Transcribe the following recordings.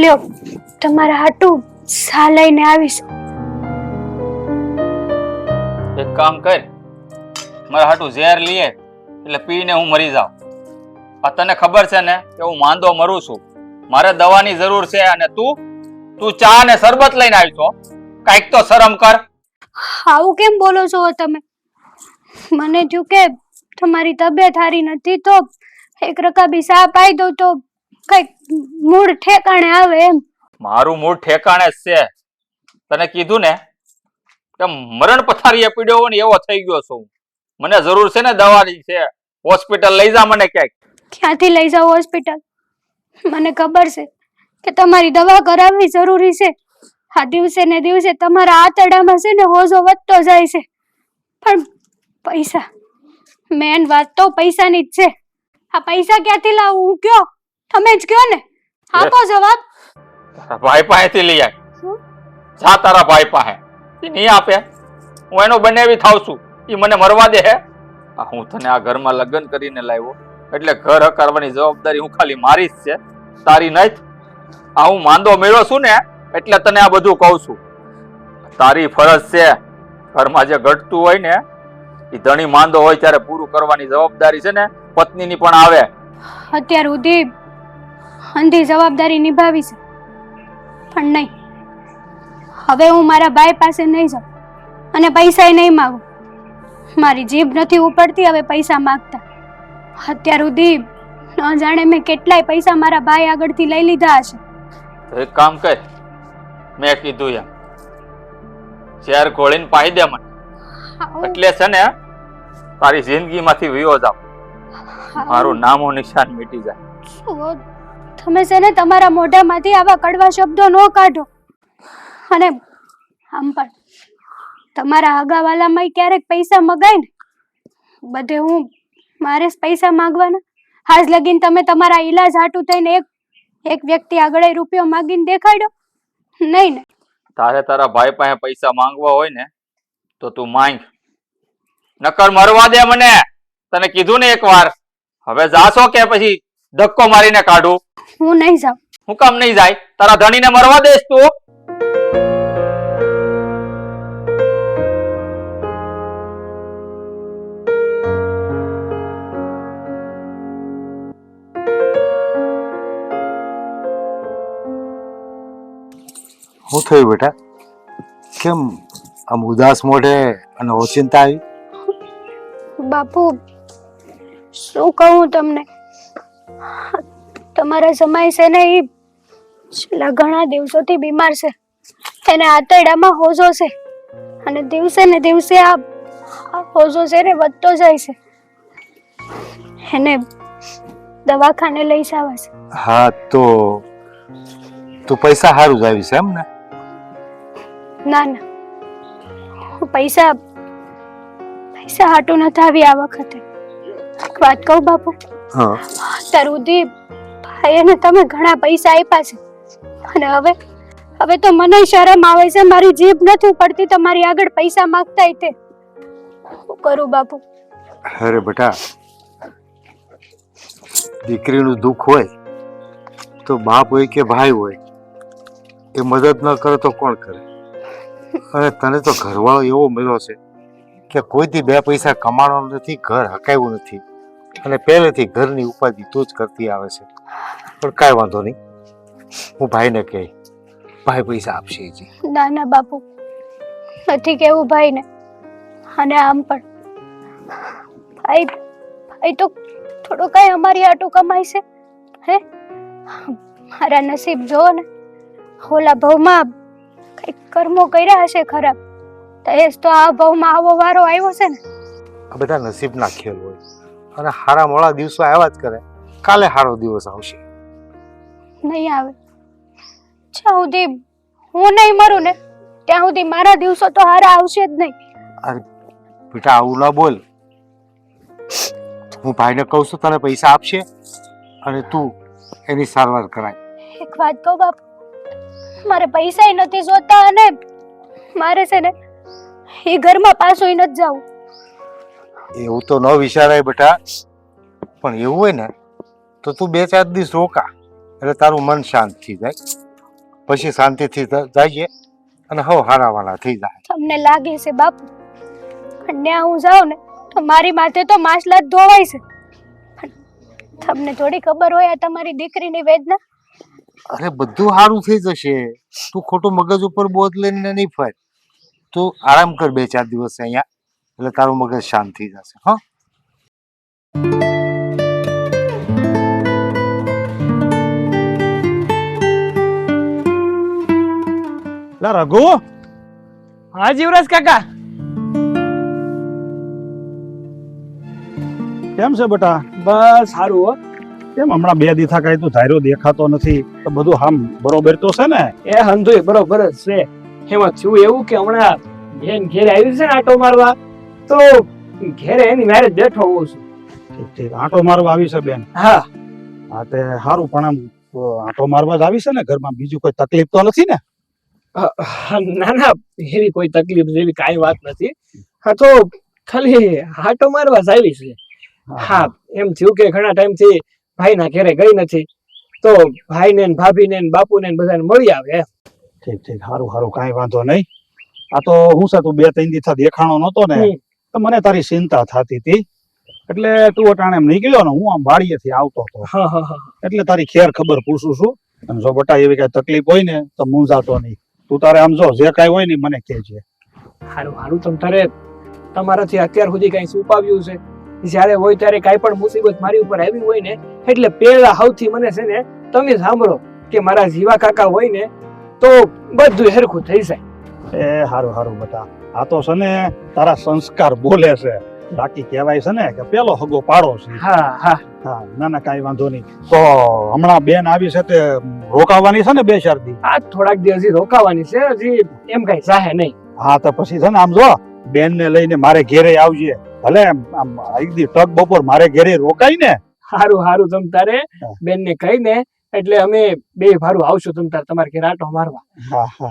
લ્યો તમારા હાટું સા લઈને આવીશ. એક કામ કર મારા હાટું ઝેર લીએ એટલે પીને હું મરી જાઉં. આ તને ખબર છે ને કે હું માંદો મરું છું. મારે દવાની જરૂર છે અને તું તું ચા ને શરબત લઈને આવી છો કાંઈક તો શરમ કર. આવું કેમ બોલો છો તમે? મને જો કે તમારી તબિયત સારી નથી તો એક રકાબી સાપ આવી દો તો કંઈક મૂળ ઠેકાણે આવે એમ. મારું મૂળ ઠેકાણે જ છે. તને કીધું ને કે મરણ પથારીએ પીડ્યો હોય ને એવો થઈ ગયો છું. મને જરૂર છે ને દવાની છે. હોસ્પિટલ લઈ જા મને ક્યાંક. ક્યાંથી લઈ જાઓ હોસ્પિટલ? મને ખબર છે કે તમારી દવા કરાવવી જરૂરી છે. આ દિવસે ને દિવસે તમારા આંતરડામાં છે ને હોજો વધતો જાય છે. પણ પૈસા મેન વાત તો પૈસાની જ છે. આ પૈસા ક્યાંથી લાવું? હું કયો? તમે જ કયો ને? આપો જવાબ. તારા ભાઈ પાસેથી લઈ આય. જા તારા ભાઈ પાસે એ નહીં આપે. હું એનો બનાવી થાવ છું. એ મને મરવા દે હે. હું તને આ ઘરમાં લગ્ન કરીને લાવ્યો. એટલે ઘર હકારવાની જવાબદારી હું ખાલી મારી જ છે. તારી નહીં આ હું માંદો મેળો છું ને એટલે તને આ બધું કહું છું. તારી ફરજ છે. ઘરમાં જે ઘટતું હોય ને એ ધણી માંદો હોય ત્યારે પૂરું કરવાની જવાબદારી છે ને પત્નીની પણ આવે. અત્યાર સુધી અંધી જવાબદારી નિભાવી છે. પણ નહીં. હવે હું મારા ભાઈ પાસે નહીં જાઉં અને પૈસા નહીં માગું. મારી જીભ નથી ઉપડતી હવે પૈસા માગતા. અત્યાર સુધી ન જાણે મેં કેટલાય પૈસા મારા ભાઈ આગળથી લઈ લીધા હશે. એક કામ કર. મેં કીધું એમ. શેર ખોળીને પાઈ દે મને. એટલે છે ને તારી જિંદગીમાંથી વિયો જાવ મારું નામો નિશાન મીટી જાય? તમે છે ને તમારા મોઢામાંથી આવા કડવા શબ્દો ન કાઢો. અને આમ પણ તમારા આગાવાલામાં ક્યારેક પૈસા મગાય ને, બધે હું મારે પૈસા માંગવાના. હાજ લગીન તમે તમારા ઈલાજ હાટું થઈને એક એક વ્યક્તિ આગળ રૂપિયો માગીને દેખાડ્યો? નહીં ને. તારે તારા ભાઈ પાસે પૈસા માંગવા હોય ને, તો તું માંગ. નકર મરવા દે મને. તને કીધું ને એકવાર. હવે જાશો કે પછી? ધક્કો મારીને કાઢું. હું નહીં જાઉં. હું કામ નહીં જાય? તારા ધણીને મરવા દેશ તું. શું થયું બેટા? કેમ આમ ઉદાસ મોઢે અને ઓચિંતા આવી? બાપુ શું કહું તમને? તમારા જમાઈ છે ને એ છેલ્લા ઘણા દિવસોથી બીમાર છે. એને આંતરડામાં હોજો છે. અને દિવસે ને દિવસે આ હોજો છે ને વધતો જાય છે. એને દવાખાને લઈ જવા છે. હા તો તું પૈસા સારું જ આવી છે એમ ને? ના ના. પૈસા પૈસા હાટું નથી આવી આ વખતે. વાત કહું બાપુ? હા. ભાઈ ભાઈને તમે ઘણા પૈસા આપ્યા છે. અને હવે હવે તો મને શરમ આવે છે મારી જીભ નથી પડતી તમારી આગળ પૈસા માંગતા તે. હું કરું બાપુ? અરે બેટા દીકરીનું દુઃખ હોય તો બાપ હોય કે ભાઈ હોય એ મદદ ન કરે તો કોણ કરે? અને તને તો ઘરવાળો એવો મળ્યો છે કે કોઈથી બે પૈસા કમાવાનો નથી ઘર હકાયું નથી. અને પહેલેથી ઘરની ઉપાધિ તું જ કરતી આવે છે. પણ કાંઈ વાંધો નહીં. હું ભાઈને કહે. ભાઈ પૈસા આપશે જી. ના ના બાપુ નથી કેવું ભાઈને. અને આમ પણ. ભાઈ ભાઈ તો થોડું કઈ અમારી આટું કમાય છે. હે? મારા નસીબ જો ને. ઓલા ભાવમાં કંઈક કર્મો કર્યા હશે ખરાબ. તો એ તો આ ભાવમાં આવો વારો આવ્યો છે ને. આ બધા નસીબના ખેલ હોય. અને હારા મોડા દિવસો આવ્યા જ કરે. કાલે હારો દિવસ આવશે. નહીં આવે. જ્યાં સુધી હું નહીં મરું ને ત્યાં સુધી મારા દિવસો તો હારા આવશે જ નહીં. અરે બેટા આવું ના બોલ. હું ભાઈને કહું છું તને પૈસા આપશે અને તું એની સારવાર કરાય. એક વાત કહું બાપ મારે પૈસા નથી જોતા અને મારે છે ને એ ઘરમાં પાછું નથી જવું. એવું તો ન વિચારાય બેટા. પણ એવું હોય ને તો તું બે ચાર દિવસ રોકા. એટલે તારું મન શાંત થઈ જાય. પછી શાંતિથી જઈએ અને હવ હારાવાલા થઈ જાય. તમને લાગે છે બાપુ? પણ ત્યાં હું જાઉં ને તો મારી માથે તો માછલા જ ધોવાય છે. પણ તમને થોડી ખબર હોય આ તમારી દીકરીની વેદના? અરે બધું સારું થઈ જશે. તું ખોટું મગજ ઉપર બોધ લઈને નહીં ફર. તું આરામ કર બે ચાર દિવસ અહીંયા. એટલે તારું મગજ શાંત થઈ જશે હા. લા રઘુ હા જીવરાજ કાકા. કેમ છે બેટા? બસ સારું હો. કેમ હમણાં બે દીથા કઈ તું ધાર્યો દેખાતો નથી? તો બધું હામ બરોબર તો છે ને? એ હંધુય બરોબર જ છે. એમાં થયું એવું કે હમણાં બેન ઘેર આવી છે ને આટો મારવા? તો ઘેરે એની મેરેજ બેઠો હોઉં છું. ઠીક ઠીક. આંટો મારવા આવી છે બેન? હા. હા તે સારું પણ આમ આંટો મારવા જ આવી છે ને ઘરમાં? બીજું કોઈ તકલીફ તો નથી ને? ના ના એવી કોઈ તકલીફ જેવી કાંઈ વાત નથી. હા તો ખાલી આંટો મારવા જ આવી છે. હા. એમ થયું કે ઘણા ટાઈમથી ભાઈના ઘેરે ગઈ નથી. તો ભાઈને ને ભાભીને ને બાપુને ને બધાને મળી આવે. ઠીક ઠીક. સારું સારું કાંઈ વાંધો નહીં. આ તો હું છે તું બે ત્રણ દિવસ દેખાણો નહોતો ને. તો મને તારી ચિંતા થતી હતી. એટલે તું અટાણે એમ નીકળ્યો ને હું આમ વાડીએથી આવતો હતો. એટલે તારી ખેર ખબર પૂછું છું. અને જો બટા એવી કઈ તકલીફ હોય ને તો મૂંઝાતો નહીં. તું તારે આમ જો જે કાંઈ હોય ને મને કહેજે. હારું હારું તમ તારે તમારાથી અત્યાર સુધી કઈ સુપાવ્યું છે. જ્યારે હોય ત્યારે કાંઈ પણ મુસીબત મારી ઉપર આવી હોય ને એટલે પહેલા સૌથી મને છે ને તમે સાંભળો કે મારા જીવા કાકા હોય ને તો બધું હેરખું થઈ જાય. એ હારું હારું બટા. આ તો છે ને તારા સંસ્કાર બોલે છે. બાકી કહેવાય છે ને કે પેલો હગો પાડો છે. હા હા. હા ના ના કાંઈ વાંધો નહીં. તો હમણાં બેન આવી છે તે રોકાવાની છે ને બે ચાર દી? આ થોડાક દિવસ હજી રોકાવાની છે હજી એમ કઈ જાહે નહીં. હા તો પછી છે ને આમ જો બેન ને લઈને મારે ઘેરે આવજે. ભલે આમ એક દી ટક બપોર મારે ઘેરે રોકાય ને. હારું હારું તમ તારે ને કહી કહીને એટલે અમે બે ભારું આવશું તમ તાર તમારે ઘેર આટો મારવા.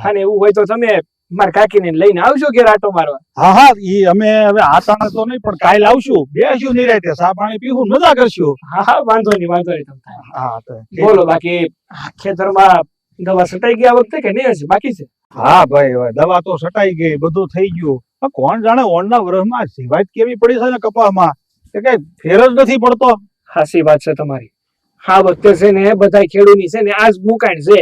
અને એવું હોય તો તમે મારા કાકીને લઈને આવજો ઘેર આટો મારવા. હા હા ઈ અમે હવે આટાણે તો નહીં પણ કાલ આવશું. બેસ્યું નિરાંતે સા પાણી પીવું મજા કરશું. હા હા વાંધો નહીં વાંધો નહીં તમને હા તો બોલો બાકી ખેતરમાં દવા સટાઈ ગયા વખતે કે નહીં હશે બાકી છે? હા ભાઈ દવા તો સટાઈ ગઈ બધું થઈ ગયું. કોણ જાણે ઓણના વરસમાં સિવાય કેવી પડી છે ને કપામાં કે કઈ ફેર જ નથી પડતો. હાસી વાત છે તમારી. હા વખતે છે ને બધા ખેડૂની છે ને આજ મુકાણ છે.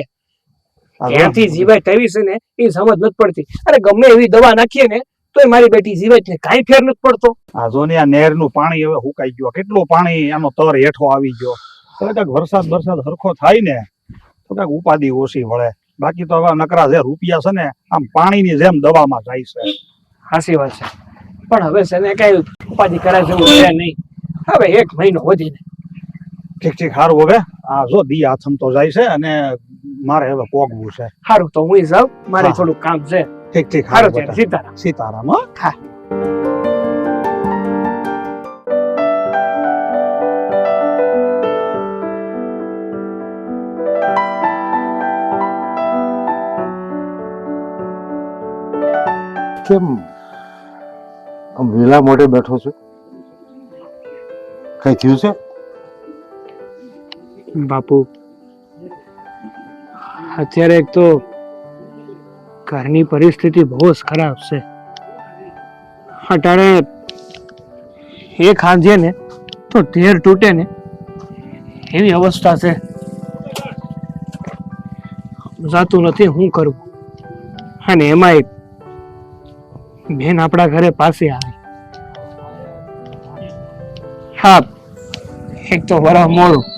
ક્યાંથી જીવાય તેવી છે ને એ સમજ નથી પડતી. અરે ગમે એવી દવા નાખીએ ને તોય મારી બેટી જીવાય ને કાંઈ ફેર નથી પડતો. આ જો ને આ નહેરનું પાણી હવે હુકાઈ ગયો. કેટલું પાણી આનો તર હેઠો આવી ગયો. કાંઈક વરસાદ વરસાદ હરખો થાય ને તો કંઈક ઉપાધિ ઓછી વળે. બાકી તો હવે નકરા જે રૂપિયા છે ને આમ પાણીની જેમ દવામાં જાય છે. હાસી વાત છે. પણ હવે છે ને કઈ ઉપાધિ કરાય જેવું છે નહીં. હવે એક મહિનો વધીને. ઠીક ઠીક સારું હવે. આ જો દી આથમ તો જાય છે અને મારે હવે પોગવું છે. સારું તો હું જાઉં. મારે થોડું કામ છે. ઠીક ઠીક સારું છે સીતારામ. સીતારામ હા. કેમ આમ વેલા મોઢે બેઠો છું? કઈ થયું છે? બાપુ અત્યારે એક તો ઘરની પરિસ્થિતિ બહુ જ ખરાબ છે. અટાણે એ ખાંધીએ ને તો ધેર તૂટે ને એવી અવસ્થા છે. જાતું નથી, હું કરું? અને એમાંય બેન આપણા ઘરે પાસે આવી. હા, એક તો વરા મોડું.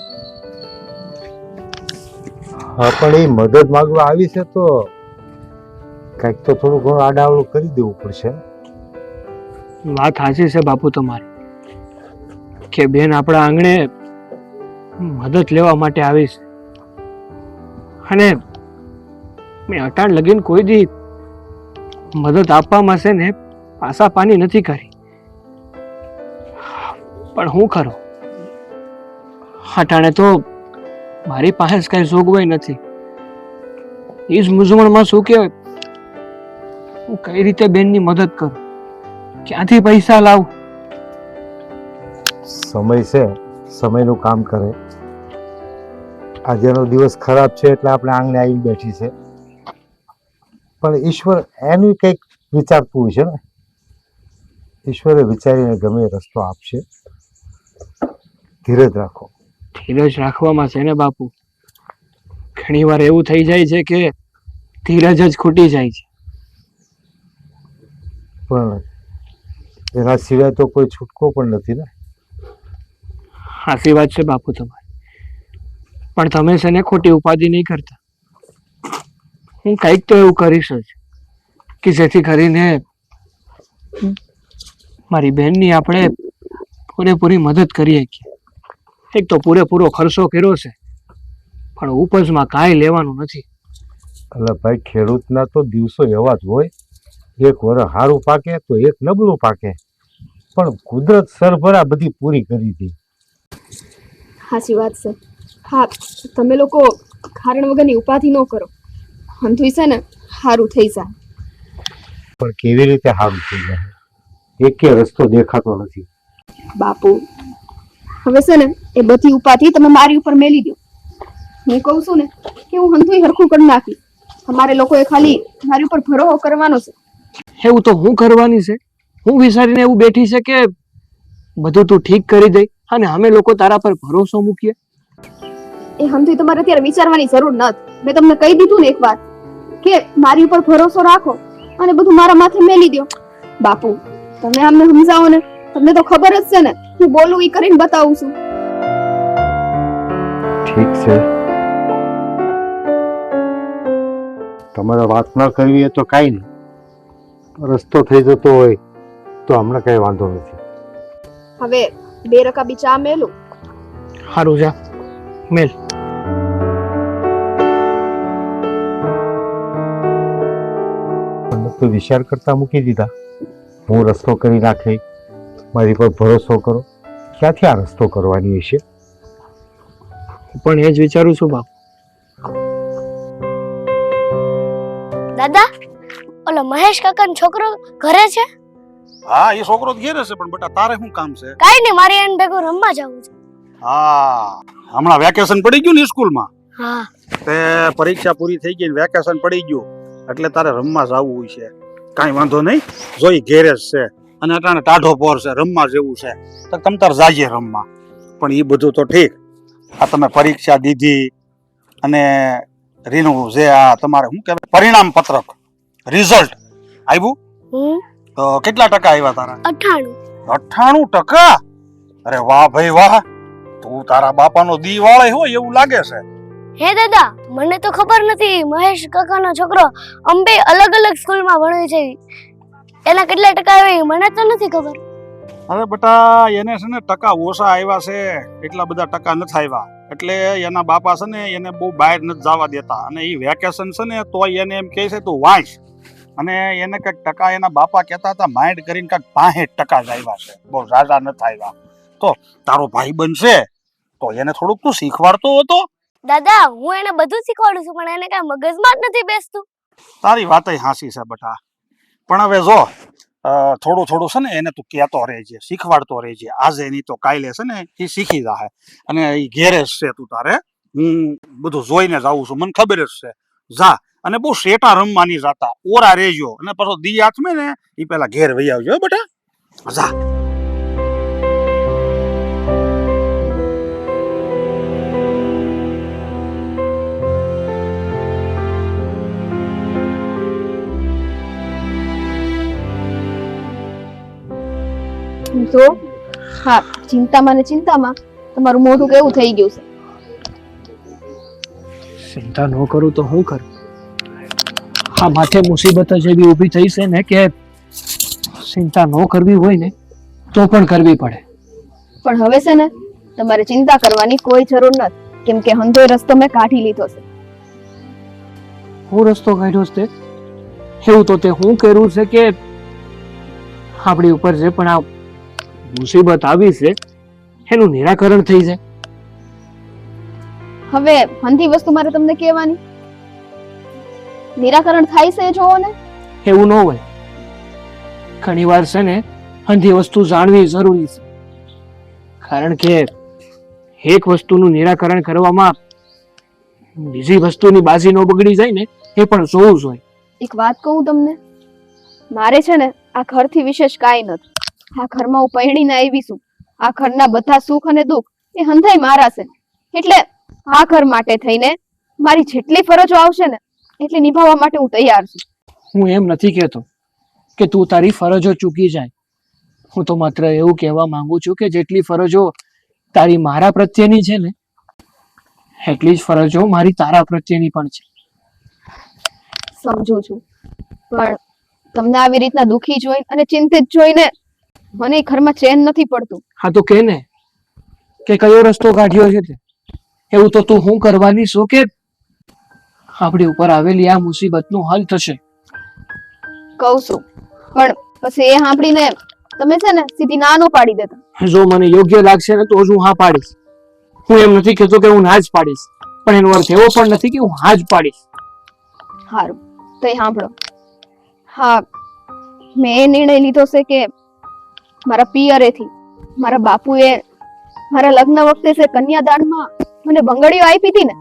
હા, પણ એ મદદ માંગવા આવી છે તો કંઈક તો થોડું ઘણું આડાવડું કરી દેવું પડશે. વાત સાચી છે બાપુ તમારી, કે બેન આપણા આંગણે મદદ લેવા માટે આવી છે. અને મેં અટાણ લગીન કોઈ દી મદદ આપવામાં છે ને પાસા પાની નથી કરી. પણ હું ખરો? અટાણે તો મારી પાસે કઈ જોગવાઈ નથી. એ જ મૂંઝવણમાં શું કહેવાય? હું કઈ રીતે બેનની મદદ કરું? ક્યાંથી પૈસા લાવું? સમય છે. સમયનું કામ કરે. આજનો દિવસ ખરાબ છે એટલે આપણે આંગણે આવી બેઠી છે. પણ ઈશ્વર એનું કંઈક વિચારતું છે ને? ઈશ્વરે વિચારીને ગમે રસ્તો આપશે. ધીરજ રાખો. ધીરજ રાખવામાં છે ને બાપુ? ઘણી વાર એવું થઈ જાય છે કે ધીરજ જ ખૂટી જાય છે. પણ એના સિવાય તો કોઈ છૂટકો પણ નથી ને? સાચી વાત છે બાપુ તમારી. પણ તમે છે ને ખોટી ઉપાધિ નહીં કરતા. હું કંઈક તો એવું કરીશ જ કે જેથી કરીને મારી બહેનની આપણે પૂરેપૂરી મદદ કરી શકીએ. એક તો પૂરેપૂરો ખર્ચો કર્યો છે પણ ઉપજમાં કાંઈ લેવાનું નથી. એટલે ભાઈ ખેડૂતના તો દિવસો એવા જ હોય. એક વર્ષ સારું પાકે તો એક નબળું પાકે. પણ કુદરત સરભરા બધી પૂરી કરી હતી. સાચી વાત છે. હા તમે લોકો કારણ વગરની ઉપાધિ ન કરો. હંધુય છે ને સારું થઈ જાય. પણ કેવી રીતે સારું થઈ જાય? એકે રસ્તો દેખાતો નથી. બાપુ હવે છે ને એ બધી ઉપાધિ તમે મારી ઉપર મેલી દો. હું કહું છું ને કે હું હંધુય હરખું કરી નાખી અમારે લોકોએ ખાલી મારી ઉપર ભરોસો કરવાનો છે. એવું તો હું કરવાની છે? હું વિચારીને એવું બેઠી છે કે બધું તું ઠીક કરી દઈ અને અમે લોકો તારા પર ભરોસો મૂકીએ. એ હંધુય તમારે અત્યારે વિચારવાની જરૂર નથી મેં તમને કહી દીધું ને એક વાત કે મારી ઉપર ભરોસો રાખો અને બધું મારા માથે મેલી દો. બાપુ તમે અમને સમજાવો ને? તમને તો ખબર જ છે ને હું બોલું એ કરીને બતાવું છું. ઠીક છે. તમારે વાત ન કરવી હોય તો કાંઈ નહીં રસ્તો થઈ જતો હોય તો હમણાં કઈ વાંધો નથી. હવે બે રકાબી ચા મેલું? સારું જા. મેલ. તો વિચાર કરતા મૂકી દીધા. હું રસ્તો કરી નાખે મારી પર ભરોસો કરો. ક્યાંથી આ રસ્તો કરવાની હશે? પણ એ જ વિચારું છું બાપ. દાદા ઓલો મહેશ કાકાનો છોકરો ઘરે છે? હા એ છોકરો તો ઘેરે છે પણ બેટા તારે શું કામ છે? કાઈ નહીં મારે એને ભેગું રમવા જવું છે. હા હમણાં વેકેશન પડી ગયું ને સ્કૂલમાં? હા. તે પરીક્ષા પૂરી થઈ ગઈ ને વેકેશન પડી ગયું એટલે તારે રમવા જવું છે. કાંઈ વાંધો નહીં જોઈ ઘેરે છે. અને અટાણે ટાઢો પોર છે રમવા જેવું છે. તો તમ તાર જાઈએ રમવા. પણ એ બધું તો ઠીક. આ તમે પરીક્ષા દીધી અને રીનું જે આ તમારે શું કહેવાય પરિણામ પત્રક રિઝલ્ટ આવ્યું તો કેટલા ટકા આવ્યા તારા? અઠાણું. અઠાણું ટકા? અરે વાહ ભાઈ વાહ. તું તારા બાપાનો દી વાળે હોય એવું લાગે છે. હે દાદા મને તો ખબર નથી મહેશ કાકાનો છોકરો અંબે અલગ અલગ સ્કૂલમાં ભણે છે. એના કેટલા ટકા આવે મને તો નથી ખબર. અરે બેટા એને છે ને ટકા ઓછા આવ્યા છે. એટલા બધા ટકા નથી આવ્યા. એટલે એના બાપા છે ને એને બહુ બહાર નથી જવા દેતા. અને એ વેકેશન છે ને તોય એને એમ કહે છે તું વાંચ. અને એને કંઈક ટકા એના બાપા કહેતા હતા માઇન્ડ કરીને કંઈક પાંસઠ ટકા જ આવ્યા છે. બહુ ઝાઝા નથી આવ્યા. તો તારો ભાઈ બનશે તો એને થોડુંક તું શીખવાડતો હતો. દાદા હું એને બધું શીખવાડું છું પણ એને કાંઈ મગજમાં જ નથી બેસતું. તારી વાત હાસી છે બેટા. પણ હવે જો થોડું થોડું છે ને એને તું કહેતો રહેજે, શીખવાડતો રહેજે. આજે નહીં તો કાલે છે ને એ શીખી જાહે. અને એ ઘેરે જ છે તું તારે. હું બધું જોઈને જ આવું છું. મને ખબર જ છે. જા. અને બહુ શેટા રમવાની જાતા. ઓરા રેજો અને પાછો દી હાથમે ને એ પેલા ઘેર વહી આવજો બેટા. જા. જો હા ચિંતામાં ને ચિંતામાં તમારું મોઢું કેવું થઈ ગયું છે? ચિંતા ન કરું તો હું કરું? હા માથે મુસીબત જ એવી ઊભી થઈ છે ને કે ચિંતા ન કરવી હોય ને તો પણ કરવી પડે. પણ હવે છે ને તમારે ચિંતા કરવાની કોઈ જરૂર નથી કેમ કે હંધોય રસ્તો મેં કાઢી લીધો છે. હું રસ્તો કાઢ્યો છે તે? એવું તો તે હું કર્યું છે કે આપણી ઉપર જે પણ આ મુસીબત આવી છે એનું નિરાકરણ થઈ જાય. હવે હંધી વસ્તુ મારે તમને કહેવાની. નિરાકરણ થાય છે જોવો ને? એવું ન હોય. ઘણી વાર છે ને અંધી વસ્તુ જાણવી જરૂરી છે. કારણ કે એક વસ્તુનું નિરાકરણ કરવામાં બીજી વસ્તુની બાજી ન બગડી જાય ને એ પણ જોવું જોઈએ એક વાત કહું તમને. મારે છે ને આ ઘરથી વિશેષ કાંઈ નથી. આ ઘરમાં હું પૈણીને આવી છું. આ ઘરના બધા સુખ અને દુઃખ એ હંધાઈ મારા છે. એટલે આ ઘર માટે થઈને મારી જેટલી ફરજો આવશે ને એટલી નિભાવવા માટે હું તૈયાર છું. હું એમ નથી કહેતો કે તું તારી ફરજો ચૂકી જાય. હું તો માત્ર એવું કહેવા માંગુ છું કે જેટલી ફરજો તારી મારા પ્રત્યેની છે ને એટલી જ ફરજો મારી તારા પ્રત્યેની પણ છે. સમજુ છું. પણ તમને આવી રીતના દુખી જોઈને અને ચિંતિત જોઈને મને ઘરમાં ચેન નથી પડતું. હા તો કે ને? કે કયો રસ્તો કાઢ્યો છે તે? એવું તો તું હું કરવાની છો કે આપણી ઉપર આવેલી આ મુસીબતનું હલ થશે? કહું છું. પણ પછી એ સાંભળીને તમે છે ને સીધી ના નો પાડી દેતા. જો મને યોગ્ય લાગશે ને તો જ હું હા પાડીશ. હું એમ નથી કહેતો કે હું ના જ પાડીશ. પણ એનો અર્થ એવો પણ નથી કે હું હા જ પાડીશ. સારું તો સાંભળો. હા મેં એ નિર્ણય લીધો છે કે મારા પિયરેથી મારા બાપુએ મારા લગ્ન વખતે છે કન્યાદાનમાં મને બંગડીઓ આપી હતી ને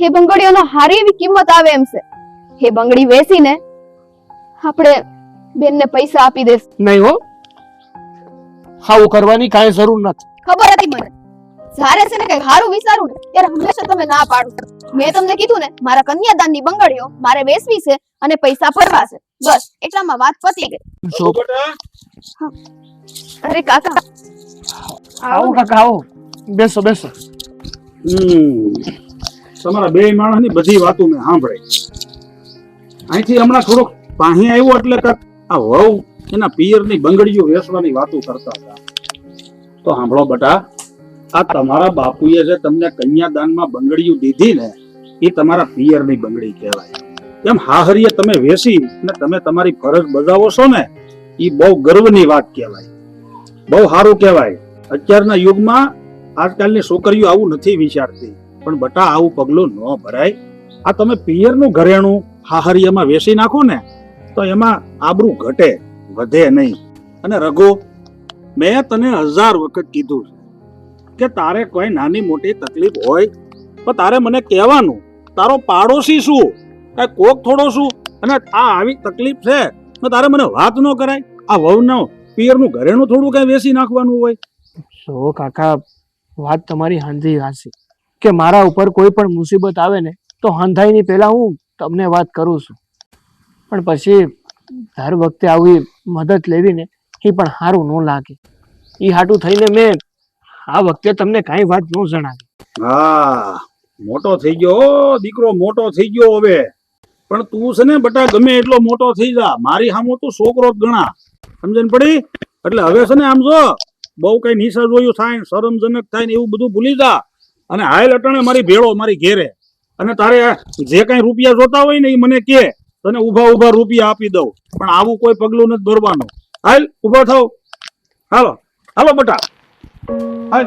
એ બંગડીઓનો હારી એવી કિંમત આવે એમ છે. એ બંગડી વેચીને આપણે બેનને પૈસા આપી દેસ નહીં હો. આવું કરવાની કાંઈ જરૂર નથી. ખબર હતી મને? જ્યારે છે ને કઈ સારું વિચારું ને ત્યારે હંમેશા તમે ના પાડો. મેં તમને કીધું ને મારા કન્યાદાનની બંગડીઓ મારે વેચવી છે અને પૈસા ભરવા છે. બસ એટલામાં વાત પતી ગઈ. જો અરે કાકા. આવો કાકા આવો. બેસો બેસો. તમારા બે માણસની બધી વાતો મેં સાંભળી. અહીંથી હમણાં થોડોક પાહી આવ્યો એટલે કાક આ વહુ એના પિયરની બંગડીઓ વેસવાની વાતો કરતા હતા. તો સાંભળો બટા આ તમારા બાપુએ જે તમને કન્યાદાનમાં બંગડીઓ દીધી ને એ તમારા પિયરની બંગડી કહેવાય. એમ હાહરીએ તમે વેસી ને તમે તમારી ફરજ બજાવો છો ને એ બહુ ગર્વની વાત કહેવાય. બહુ સારું કહેવાય. અત્યારના યુગમાં આજકાલની છોકરીઓ આવું નથી વિચારતી. પણ બટા, આવું પગલું ન ભરાય. આ તમે પિયરનું ઘરેણું હાહરિયામાં વેસી નાખો ને, તો એમાં આબરૂ ઘટે, વધે નહીં. અને રઘુ, મેં તને હજાર વખત કીધું છે કે તારે કોઈ નાની મોટી તકલીફ હોય, તો તારે મને કહેવાનું. તારો પાડોશી શું? કઈ કોક થોડો શું? અને આ આવી તકલીફ છે તારે મને વાત ન કરાય. આ વહુનો પિયરનું ઘરેણું થોડું કઈ વેસી નાખવાનું હોય. જો કાકા વાત તમારી હાંધી હાસી. કે મારા ઉપર કોઈ પણ મુસીબત આવે ને તો હાંધાઈની પહેલા હું તમને વાત કરું છું. પણ પછી દર વખતે આવી મદદ લેવી ને એ પણ સારું ન લાગે. એ હાટું થઈને મેં આ વખતે તમને કાંઈ વાત ન જણાવી. હા મોટો થઈ ગયો દીકરો મોટો થઈ ગયો હવે. પણ તું છે ને બટા ગમે એટલો મોટો થઈ જા. મારી સામો તું છોકરો જ ગણા. સમજણ પડી? એટલે હવે છે ને આમ જો, બહુ કઈ નિશા જોયું થાય શરમજનક થાય ને એવું બધું ભૂલી જા. અને હાલ અટાણે મારી ભેળો મારી ઘેરે. અને તારે જે કઈ રૂપિયા જોતા હોય ને એ મને કે, તને ઊભા ઊભા રૂપિયા આપી દઉં. પણ આવું કોઈ પગલું નથી ભરવાનું. હાલ ઊભા થાવ. હાલો. હાલો બટા. હાલ.